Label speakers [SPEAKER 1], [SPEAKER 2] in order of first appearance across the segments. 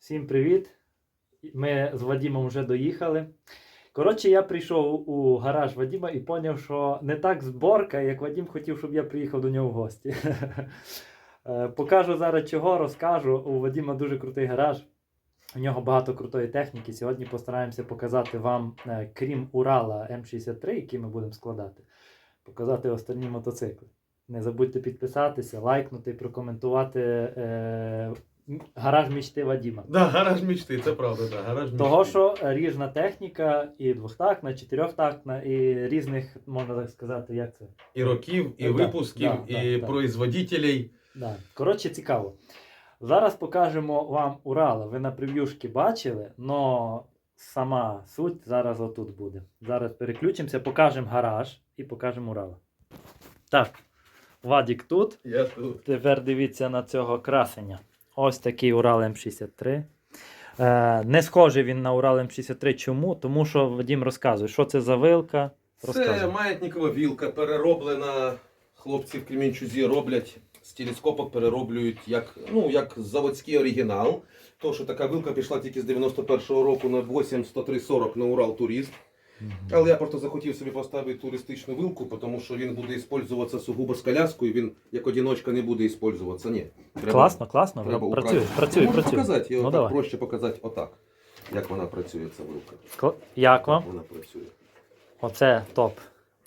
[SPEAKER 1] Всім привіт! Ми з Вадімом вже доїхали. Коротше, я прийшов у гараж Вадіма і зрозумів, що не так зборка, як Вадім хотів, щоб я приїхав до нього в гості. Е, Покажу зараз чого, розкажу. У Вадіма дуже крутий гараж. У нього багато крутої техніки. Сьогодні постараємося показати вам, е, крім Урала М63, який ми будемо складати, показати останні мотоцикли. Не забудьте підписатися, лайкнути, прокоментувати е, гараж мічти Вадіма.
[SPEAKER 2] Да, гараж мечти, це правда, да, гараж мечти.
[SPEAKER 1] Того, що ріжна техніка, і двохтактна, чотирьохтактна, і різних, можна так сказати, як це.
[SPEAKER 2] І років, і
[SPEAKER 1] Да,
[SPEAKER 2] випусків,
[SPEAKER 1] да,
[SPEAKER 2] і
[SPEAKER 1] да.
[SPEAKER 2] производителей.
[SPEAKER 1] Да. Коротше, цікаво. Зараз покажемо вам Урала. Ви на прев'юшки бачили, але сама суть зараз отут буде. Зараз переключимося, покажемо гараж і покажемо Урала. Так, Вадік тут.
[SPEAKER 2] Я тут.
[SPEAKER 1] Тепер дивіться на цього красення. Ось такий Урал М63. Е, не схожий він на Урал М63. Чому? Тому що Вадим розказує, що це за вилка.
[SPEAKER 2] Це маятникова вілка, перероблена. Хлопці в Кремінчузі роблять з телескопок, перероблюють як, ну, як заводський оригінал. То, що така вилка пішла тільки з 91-го року на 8 10340 на Урал Турист. Але я просто захотів собі поставити туристичну вилку, тому що він буде використовуватися сугубо з коляскою, він як одіночка не буде використовуватися. Ні. Треба-
[SPEAKER 1] Класно, класно.
[SPEAKER 2] Треба
[SPEAKER 1] Працює, працює,
[SPEAKER 2] Можу
[SPEAKER 1] працює.
[SPEAKER 2] показати, його
[SPEAKER 1] Ну, давай.
[SPEAKER 2] проще показати отак. Як вона працює, ця вилка.
[SPEAKER 1] Як вам?
[SPEAKER 2] Вона працює.
[SPEAKER 1] Оце топ.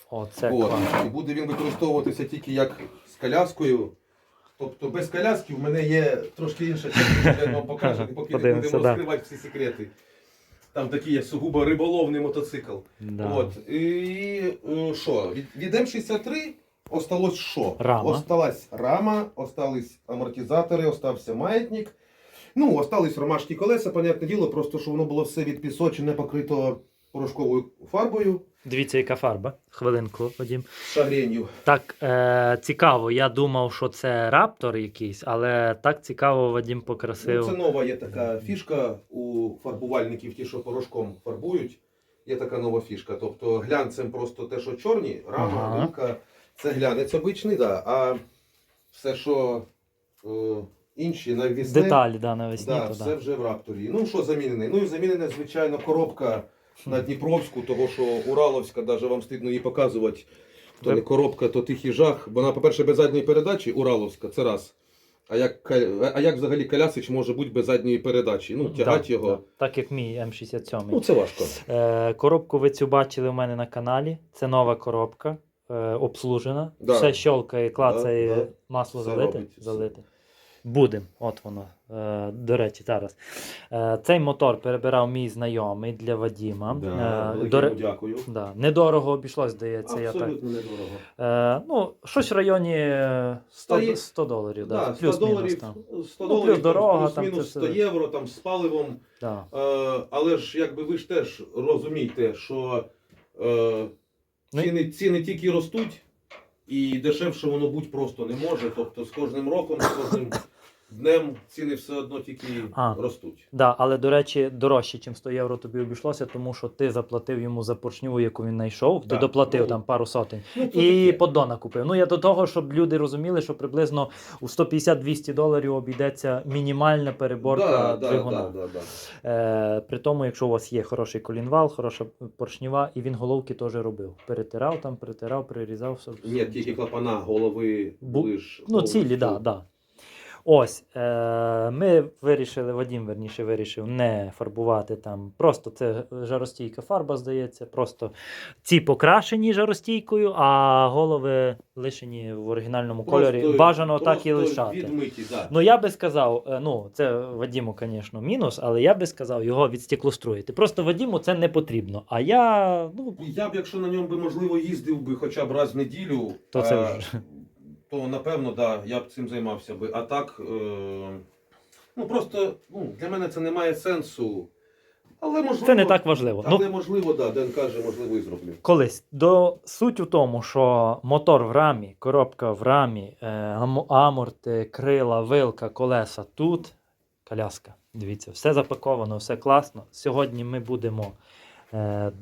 [SPEAKER 1] Оце
[SPEAKER 2] От. І буде він використовуватися тільки як з коляскою. Тобто без коляски в мене є трошки інша техніка, я вам покажу, поки не будемо розкривати всі секрети. Там такий є сугубо риболовний мотоцикл.
[SPEAKER 1] Да.
[SPEAKER 2] От. І е, що? Від, від М63 осталось що?
[SPEAKER 1] Рама.
[SPEAKER 2] Осталась рама, остались амортизатори, остався маятник. Ну, остались ромашки колеса, понятне діло, просто що воно було все відпісочене, покрито порошковою фарбою
[SPEAKER 1] Дивіться, яка фарба. Хвилинку, Вадим.
[SPEAKER 2] з шагренью.
[SPEAKER 1] Так, е, цікаво. Я думав, що це раптор якийсь, але так цікаво Вадим покрасив.
[SPEAKER 2] Ну, це нова є така фішка у фарбувальників, ті, що порошком фарбують. Є така нова фішка. Тобто глянцем просто те, що чорні, рама,
[SPEAKER 1] Ага.
[SPEAKER 2] вилка, це глянець обичний, да. а все, що е, інші навісне,
[SPEAKER 1] Деталі да, навесні,
[SPEAKER 2] да,
[SPEAKER 1] то
[SPEAKER 2] все
[SPEAKER 1] да.
[SPEAKER 2] вже в рапторі. Ну що замінений? Ну і замінена, звичайно, коробка на Дніпровську, того що Ураловська, навіть вам стидно її показувати. То не коробка, то тихий жах. Вона, по-перше, без задньої передачі, Ураловська, це раз. А як, а як взагалі колясич може бути без задньої передачі? Ну, тягати
[SPEAKER 1] Да,
[SPEAKER 2] його.
[SPEAKER 1] да. Так як мій М67.
[SPEAKER 2] Ну, це важко.
[SPEAKER 1] Е, коробку ви цю бачили у мене на каналі. Це нова коробка, е, обслужена.
[SPEAKER 2] Да.
[SPEAKER 1] Все щолкає, клацає,
[SPEAKER 2] Да, да.
[SPEAKER 1] масло
[SPEAKER 2] Все
[SPEAKER 1] залите.
[SPEAKER 2] робить,
[SPEAKER 1] залите. Будем, от воно. Е, до речі, зараз. Е, цей мотор перебирав мій знайомий для Вадіма.
[SPEAKER 2] Да,
[SPEAKER 1] Е, до
[SPEAKER 2] дякую.
[SPEAKER 1] Да, недорого обійшлось, здається. Я так.
[SPEAKER 2] Недорого.
[SPEAKER 1] Е, ну, щось в районі е, 100, 100 доларів. Да,
[SPEAKER 2] Да, 100
[SPEAKER 1] плюс-мінус
[SPEAKER 2] доларів,
[SPEAKER 1] там.
[SPEAKER 2] 100
[SPEAKER 1] Ну,
[SPEAKER 2] доларів,
[SPEAKER 1] плюс дорога,
[SPEAKER 2] плюс
[SPEAKER 1] там
[SPEAKER 2] мінус 100
[SPEAKER 1] все.
[SPEAKER 2] євро там, з паливом.
[SPEAKER 1] Да.
[SPEAKER 2] Е, але ж якби ви ж теж розумієте, що е,
[SPEAKER 1] Ну,
[SPEAKER 2] ціни, ціни тільки ростуть, і дешевше воно будь просто не може. Тобто з кожним роком, з кожним днем ціни все одно тільки
[SPEAKER 1] А.
[SPEAKER 2] ростуть.
[SPEAKER 1] Да, але, до речі, дорожче, ніж 100 євро тобі обійшлося, тому що ти заплатив йому за поршню, яку він знайшов, ти доплатив
[SPEAKER 2] ну,
[SPEAKER 1] там пару сотень.
[SPEAKER 2] Ну,
[SPEAKER 1] І
[SPEAKER 2] таке.
[SPEAKER 1] поддона купив. Ну я до того, щоб люди розуміли, що приблизно у 150-200 доларів обійдеться мінімальна переборка
[SPEAKER 2] да, да,
[SPEAKER 1] двигуна.
[SPEAKER 2] да, да, да.
[SPEAKER 1] Е, при тому, якщо у вас є хороший колінвал, хороша поршнева, і він головки теж робив. Перетирав там, притирав, прирізав. все.
[SPEAKER 2] Ні, тільки клапана, голови
[SPEAKER 1] Бу-
[SPEAKER 2] були ж.
[SPEAKER 1] Ну,
[SPEAKER 2] голови
[SPEAKER 1] цілі,
[SPEAKER 2] ж-
[SPEAKER 1] да, да. Ось, е, ми вирішили, Вадім верніше вирішив не фарбувати там. Просто це жаростійка фарба, здається. Просто ці покрашені жаростійкою, а голови лишені в оригінальному кольорі. Бажано так і лишати.
[SPEAKER 2] Відмиті, да.
[SPEAKER 1] Ну, я би сказав, е, ну, це Вадіму, звісно, мінус, але я би сказав його відстеклоструїти. Просто Вадіму це не потрібно. А я, ну,
[SPEAKER 2] Я б, якщо на ньому би можливо їздив би хоча б раз в неділю,
[SPEAKER 1] То це
[SPEAKER 2] е,
[SPEAKER 1] вже.
[SPEAKER 2] То напевно, да, я б цим займався би. А так, е, ну просто ну, для мене це не має сенсу. Але можливо.
[SPEAKER 1] це не так важливо. Ну,
[SPEAKER 2] Але можливо, да, Ден каже, можливо, і зроблю.
[SPEAKER 1] колись. До суть у тому, що мотор в рамі, коробка в рамі, е, аморти, крила, вилка, колеса тут, коляска. Дивіться, все запаковано, все класно. Сьогодні ми будемо е,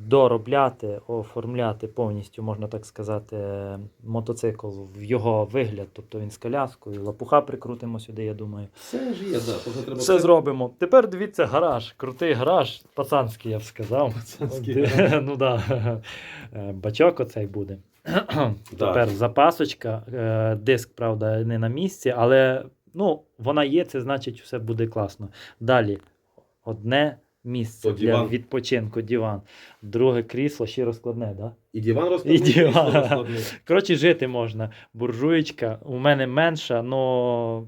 [SPEAKER 1] доробляти, оформляти повністю, можна так сказати, е, мотоцикл в його вигляд. Тобто він з коляскою, лапуха прикрутимо сюди, я думаю.
[SPEAKER 2] Все ж є, да. Треба
[SPEAKER 1] Все зробимо. Тепер дивіться гараж. Крутий гараж, пацанський, я б сказав.
[SPEAKER 2] Пацанський
[SPEAKER 1] ну да. Е, Бачок оцей буде. Тепер запасочка. Е, Диск, правда, не на місці, але ну, вона є, це значить, все буде класно. Далі одне місце
[SPEAKER 2] То
[SPEAKER 1] для
[SPEAKER 2] диван.
[SPEAKER 1] відпочинку, диван. Друге крісло ще розкладне, да?
[SPEAKER 2] І диван розкладний,
[SPEAKER 1] І диван.
[SPEAKER 2] крісло розкладне.
[SPEAKER 1] Коротше, жити можна. Буржуєчка, у мене менша, але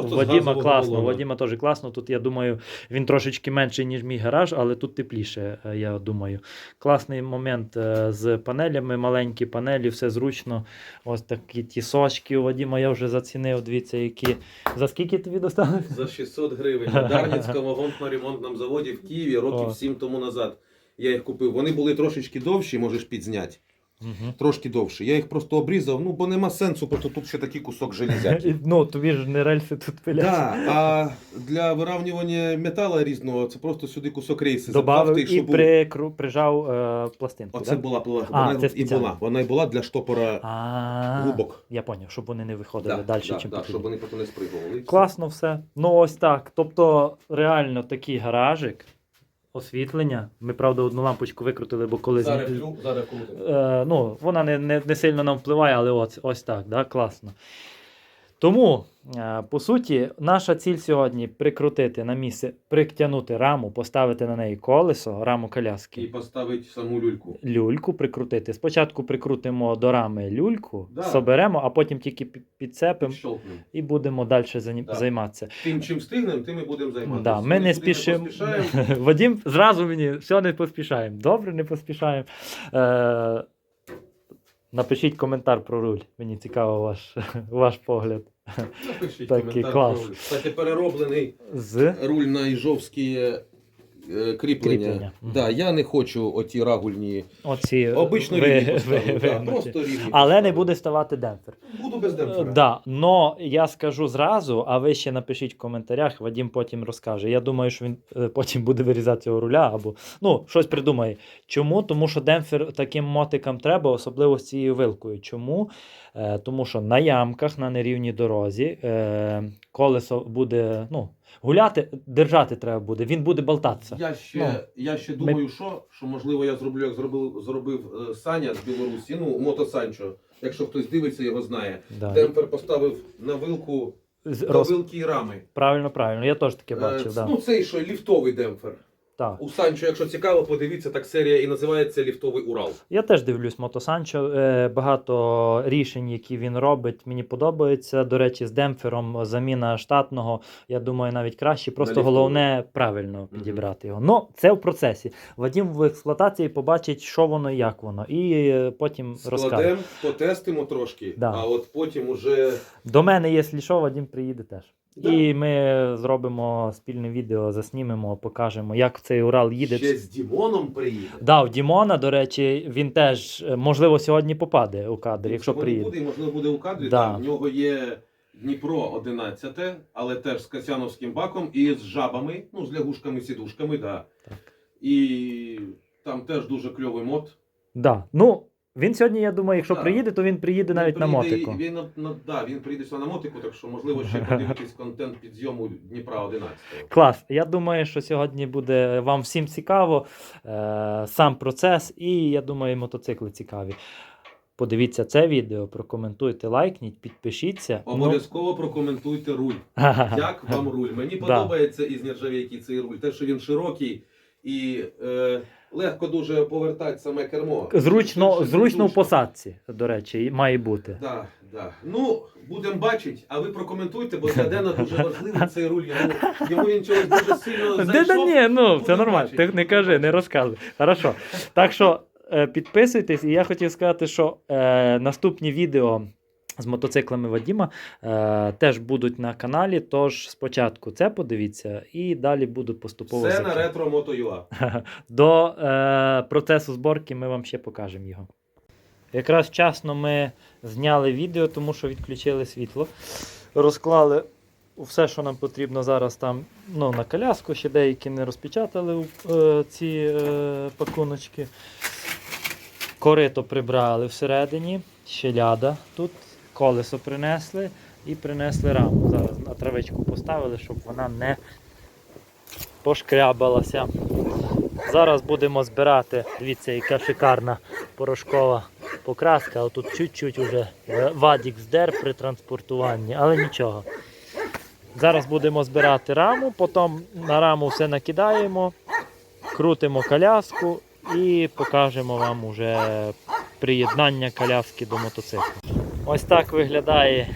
[SPEAKER 2] Просто газового
[SPEAKER 1] класно,
[SPEAKER 2] балона.
[SPEAKER 1] Вадима теж класно. Тут я думаю, він трошечки менший, ніж мій гараж, але тут тепліше, е, я думаю. Класний момент е, з панелями, маленькі панелі, все зручно. Ось такі тісочки у Вадима я вже зацінив. Дивіться, які. За скільки тобі достали?
[SPEAKER 2] За 600 гривень. На Дарницькому вагонно-ремонтному заводі в Києві років
[SPEAKER 1] О.
[SPEAKER 2] 7 тому назад. Я їх купив. Вони були трошечки довші, можеш підзняти.
[SPEAKER 1] Угу.
[SPEAKER 2] Трошки довше. Я їх просто обрізав, ну бо нема сенсу, бо тут ще такий кусок железяки.
[SPEAKER 1] Ну, тобі ж не рельси тут пилять.
[SPEAKER 2] Да, а для виравнювання металу різного це просто сюди кусок рейси
[SPEAKER 1] Добавив і
[SPEAKER 2] був-
[SPEAKER 1] прикру, прижав е, пластинку.
[SPEAKER 2] Оце
[SPEAKER 1] да?
[SPEAKER 2] була була
[SPEAKER 1] А,
[SPEAKER 2] вона
[SPEAKER 1] це
[SPEAKER 2] і була. Вона і була для штопора
[SPEAKER 1] А,
[SPEAKER 2] губок.
[SPEAKER 1] Я поняв, щоб вони не виходили
[SPEAKER 2] Да,
[SPEAKER 1] далі,
[SPEAKER 2] да,
[SPEAKER 1] чим
[SPEAKER 2] да, щоб вони потім не спригували.
[SPEAKER 1] Класно все. Ну ось так. Тобто, реально такий гаражик, освітлення. Ми, правда, одну лампочку викрутили, бо коли.
[SPEAKER 2] Зараз зараз крутимо.
[SPEAKER 1] Е, ну, вона не, не, не сильно нам впливає, але ось, ось так, да? класно. Тому, е, по суті, наша ціль сьогодні прикрутити на місце, притягнути раму, поставити на неї колесо, раму коляски.
[SPEAKER 2] І поставити саму люльку.
[SPEAKER 1] Люльку прикрутити. Спочатку прикрутимо до рами люльку,
[SPEAKER 2] Да.
[SPEAKER 1] соберемо, а потім тільки підцепимо і будемо далі
[SPEAKER 2] Да.
[SPEAKER 1] займатися.
[SPEAKER 2] Тим, чим встигнемо, тим і будемо займатися.
[SPEAKER 1] Да, ми не спішимо. Вадим, зразу мені все не поспішаємо. Добре, не поспішаємо. Е, напишіть коментар про руль. Мені цікаво ваш, ваш погляд.
[SPEAKER 2] Напишіть
[SPEAKER 1] Такий
[SPEAKER 2] коментар.
[SPEAKER 1] клас.
[SPEAKER 2] Кстати, перероблений
[SPEAKER 1] З
[SPEAKER 2] руль на іжовські кріплення.
[SPEAKER 1] Кріплення.
[SPEAKER 2] Да, я не хочу оті рагульні.
[SPEAKER 1] оці
[SPEAKER 2] Обично
[SPEAKER 1] ви-
[SPEAKER 2] рівні
[SPEAKER 1] ви-
[SPEAKER 2] поставив. да,
[SPEAKER 1] вигнуті.
[SPEAKER 2] просто рівні.
[SPEAKER 1] Але не буде ставати демпфер.
[SPEAKER 2] Буду без демпфера.
[SPEAKER 1] Е, Да, но я скажу зразу, а ви ще напишіть в коментарях, Вадим потім розкаже. Я думаю, що він е, потім буде вирізати цього руля або ну, щось придумає. Чому? Тому що демпфер таким мотикам треба, особливо з цією вилкою. Чому? Е, тому що на ямках, на нерівній дорозі, е, колесо буде ну, гуляти, держати треба буде, він буде болтатися.
[SPEAKER 2] Я ще,
[SPEAKER 1] Ну,
[SPEAKER 2] я ще
[SPEAKER 1] ми-
[SPEAKER 2] думаю, що, що можливо я зроблю, як зробив, зробив е, Саня з Білорусі, ну, Мото Санчо. Якщо хтось дивиться, його знає.
[SPEAKER 1] Да.
[SPEAKER 2] Демпер поставив на вилку
[SPEAKER 1] З-
[SPEAKER 2] на
[SPEAKER 1] роз-
[SPEAKER 2] вилки і рами.
[SPEAKER 1] Правильно, правильно. Я теж таке бачив.
[SPEAKER 2] Е,
[SPEAKER 1] да.
[SPEAKER 2] Ну, цей що ліфтовий демпфер.
[SPEAKER 1] Так.
[SPEAKER 2] У Санчо, якщо цікаво, подивіться, так серія і називається Ліфтовий Урал.
[SPEAKER 1] Я теж дивлюсь Мотосанчо. Е, багато рішень, які він робить, мені подобається. До речі, з демпфером заміна штатного, я думаю, навіть краще. Просто
[SPEAKER 2] ліфтовий.
[SPEAKER 1] головне правильно підібрати його. Ну, це в процесі. Вадім в експлуатації побачить, що воно і як воно, і е, потім розкаже.
[SPEAKER 2] Складемо, потестимо трошки,
[SPEAKER 1] Да.
[SPEAKER 2] а от потім уже
[SPEAKER 1] До мене, якщо що, Вадім приїде теж.
[SPEAKER 2] Да.
[SPEAKER 1] І ми зробимо спільне відео, заснімемо, покажемо, як цей Урал їде.
[SPEAKER 2] ще з Дімоном приїде.
[SPEAKER 1] Да, в Дімона, до речі, він теж, е, можливо, сьогодні попаде у кадр, якщо
[SPEAKER 2] Сьогодні
[SPEAKER 1] приїде.
[SPEAKER 2] буде, і, можливо, буде у кадрі.
[SPEAKER 1] Да.
[SPEAKER 2] Там, в нього є Дніпро 11, але теж з Касяновським баком і з жабами, ну, з лягушками, сідушками, да.
[SPEAKER 1] Так.
[SPEAKER 2] І там теж дуже кльовий мод.
[SPEAKER 1] Да. Ну, він сьогодні, я думаю, якщо
[SPEAKER 2] Да.
[SPEAKER 1] приїде, то він приїде навіть на
[SPEAKER 2] приїде,
[SPEAKER 1] мотику.
[SPEAKER 2] Він, на, на, да, він приїде сюди на мотику, так що, можливо, ще подивитись контент під зйому Дніпра 11.
[SPEAKER 1] Клас. Я думаю, що сьогодні буде вам всім цікаво е, сам процес, і я думаю, мотоцикли цікаві. Подивіться це відео, прокоментуйте, лайкніть, підпишіться.
[SPEAKER 2] Обов'язково прокоментуйте руль.
[SPEAKER 1] Ну,
[SPEAKER 2] Як вам руль? Мені
[SPEAKER 1] Да.
[SPEAKER 2] подобається із нержавійки цей руль. Те, що він широкий і е, легко дуже повертати саме кермо.
[SPEAKER 1] зручно, зручно в посадці, до речі, має бути.
[SPEAKER 2] Да, да. Ну, будемо бачити, а ви прокоментуйте, бо для Дена дуже важливий цей руль. Йому, йому він чогось дуже сильно
[SPEAKER 1] Де да
[SPEAKER 2] зайшов.
[SPEAKER 1] ні, ну це
[SPEAKER 2] Будемо
[SPEAKER 1] нормально.
[SPEAKER 2] бачити.
[SPEAKER 1] Ти не кажи, не розказуй. Хорошо. Так що е, підписуйтесь, і я хотів сказати, що е, наступні відео. З мотоциклами Вадіма е, теж будуть на каналі. Тож спочатку це подивіться, і далі буду поступово
[SPEAKER 2] Все на ретро Moto.ua.
[SPEAKER 1] до е, процесу зборки ми вам ще покажемо його. Якраз вчасно ми зняли відео, тому що відключили світло. Розклали все, що нам потрібно зараз там ну, на коляску, ще деякі не розпечатали е, ці е, пакуночки. Корито прибрали всередині, ще ляда тут, колесо принесли і принесли раму. Зараз на травичку поставили, щоб вона не пошкрябалася. Зараз будемо збирати, дивіться, яка шикарна порошкова покраска. Отут чуть-чуть уже е, вадік здер при транспортуванні, але нічого. Зараз будемо збирати раму, потім на раму все накидаємо, крутимо коляску і покажемо вам уже приєднання коляски до мотоциклу. Ось так виглядає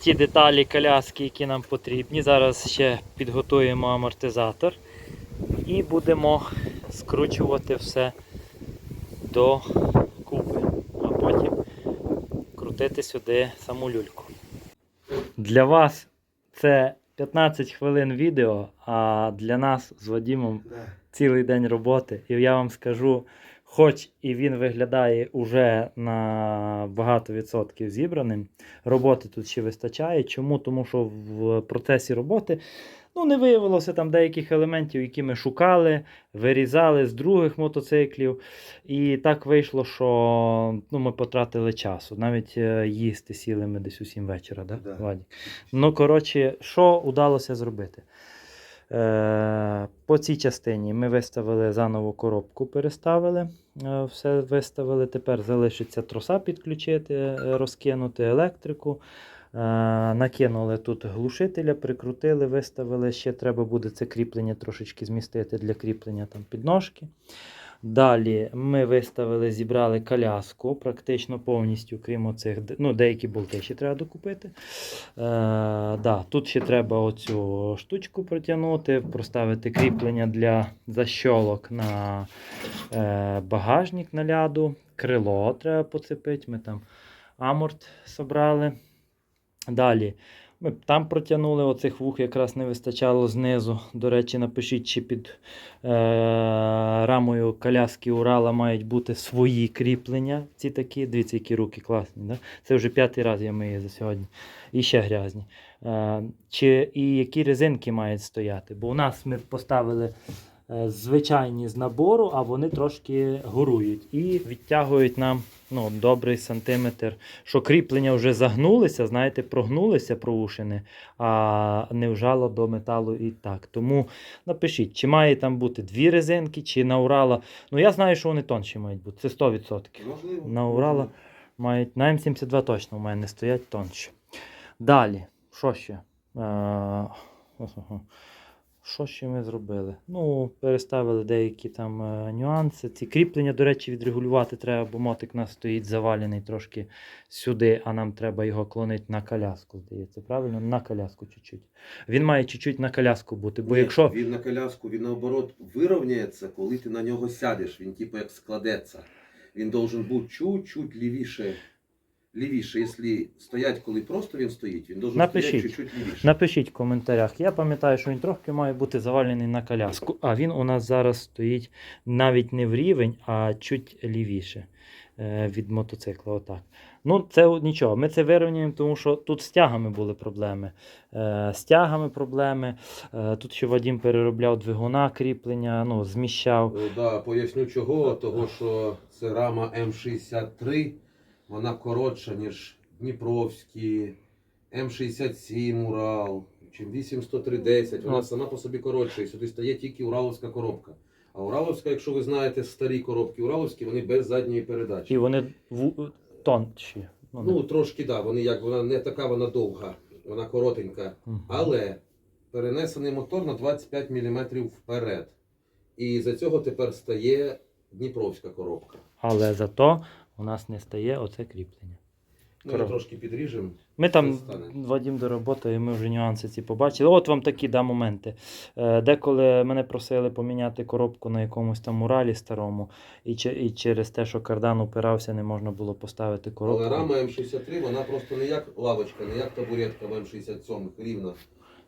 [SPEAKER 1] ті деталі коляски, які нам потрібні. Зараз ще підготуємо амортизатор і будемо скручувати все до купи, а потім крутити сюди саму люльку. Для вас це 15 хвилин відео, а для нас з Вадімом цілий день роботи. І я вам скажу, хоч і він виглядає уже на багато відсотків зібраним, роботи тут ще вистачає. Чому? Тому що в процесі роботи ну, не виявилося там деяких елементів, які ми шукали, вирізали з других мотоциклів. І так вийшло, що ну, ми потратили часу. Навіть е, їсти сіли ми десь у 7 вечора, да?
[SPEAKER 2] Да.
[SPEAKER 1] Ну, коротше, що вдалося зробити? Е, по цій частині ми виставили заново коробку, переставили, е, все виставили. Тепер залишиться троса підключити, е, розкинути електрику. Накинули тут глушителя, прикрутили, виставили. Ще треба буде це кріплення трошечки змістити для кріплення там підножки. Далі ми виставили, зібрали коляску практично повністю, крім оцих, ну, деякі болти ще треба докупити. Е, да, тут ще треба оцю штучку протягнути, проставити кріплення для защолок на е, багажник на ляду, крило треба поцепити. Ми там аморт собрали. Далі. Ми там протягнули оцих вух, якраз не вистачало знизу. До речі, напишіть, чи під е, рамою коляски Урала мають бути свої кріплення. Ці такі. Дивіться, які руки класні. Да? Це вже п'ятий раз я мию за сьогодні. І ще грязні. Е, чи, і які резинки мають стояти? Бо у нас ми поставили е, звичайні з набору, а вони трошки горують і відтягують нам ну, добрий сантиметр. Що кріплення вже загнулися, знаєте, прогнулися проушини, а не вжало до металу і так. Тому напишіть, чи має там бути дві резинки, чи на Урала. Ну я знаю, що вони тонші мають бути. Це 100%.
[SPEAKER 2] Можливо.
[SPEAKER 1] На Урала мають на М72 точно у мене стоять тонші. Далі, що ще? Е, Що ще ми зробили? Ну, переставили деякі там е, нюанси. Ці кріплення, до речі, відрегулювати треба, бо мотик у нас стоїть завалений трошки сюди, а нам треба його клонити на коляску, здається, правильно? На коляску чуть-чуть. Він має чуть-чуть на коляску бути, бо
[SPEAKER 2] Ні,
[SPEAKER 1] якщо.
[SPEAKER 2] Він на коляску, він наоборот вирівняється, коли ти на нього сядеш, він типу як складеться. Він должен бути чуть-чуть лівіше. Лівіше, якщо стоять, коли просто він стоїть, він должен
[SPEAKER 1] Напишіть.
[SPEAKER 2] стояти чуть-чуть лівіше.
[SPEAKER 1] Напишіть в коментарях. Я пам'ятаю, що він трохи має бути завалений на коляску, а він у нас зараз стоїть навіть не в рівень, а чуть лівіше е, від мотоцикла. Отак. Ну, це от нічого. Ми це вирівнюємо, тому що тут з тягами були проблеми. Е, з тягами проблеми. Е, тут ще Вадім переробляв двигуна, кріплення, ну, зміщав.
[SPEAKER 2] Е, Да, поясню чого. Того, що це рама М63, вона коротша, ніж Дніпровські, М67 Урал, чим 8110, вона сама по собі коротша, і сюди стає тільки Ураловська коробка. А Ураловська, якщо ви знаєте старі коробки Ураловські, вони без задньої передачі.
[SPEAKER 1] І вони в... тонші. Ну,
[SPEAKER 2] Ну, трошки, так, да, вони як вона не така, вона довга, вона коротенька. Але перенесений мотор на 25 мм вперед. І за цього тепер стає Дніпровська коробка.
[SPEAKER 1] Але зато у нас не стає оце кріплення.
[SPEAKER 2] Ну,
[SPEAKER 1] Короб-
[SPEAKER 2] трошки підріжемо.
[SPEAKER 1] Ми там. Вадім до роботи, і ми вже нюанси ці побачили. От вам такі да, моменти. Е, Деколи мене просили поміняти коробку на якомусь там Уралі старому, і, і через те, що кардан упирався, не можна було поставити коробку.
[SPEAKER 2] Але рама М63, вона просто не як лавочка, не як табуретка в М67 рівна.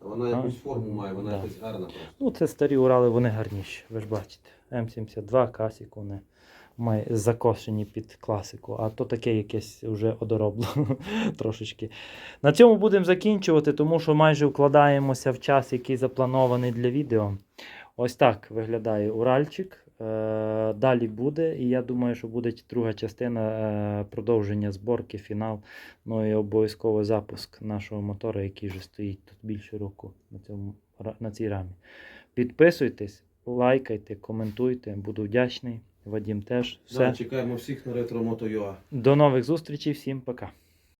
[SPEAKER 2] А Вона якусь форму має, вона
[SPEAKER 1] Да.
[SPEAKER 2] якась гарна просто.
[SPEAKER 1] Ну, це старі Урали, вони гарніші, ви ж бачите. М72, Касік, вони май- закошені під класику, а то таке якесь вже одоробло трошечки. На цьому будемо закінчувати, тому що майже вкладаємося в час, який запланований для відео. Ось так виглядає Уральчик. Е, Далі буде, і я думаю, що буде друга частина е, продовження зборки, фінал. Ну і обов'язково запуск нашого мотора, який вже стоїть тут більше року на, цьому, на цій рамі. Підписуйтесь, лайкайте, коментуйте, буду вдячний. Вадім теж. Все.
[SPEAKER 2] Да, чекаємо всіх на ретро.ua.
[SPEAKER 1] До нових зустрічей, всім пока.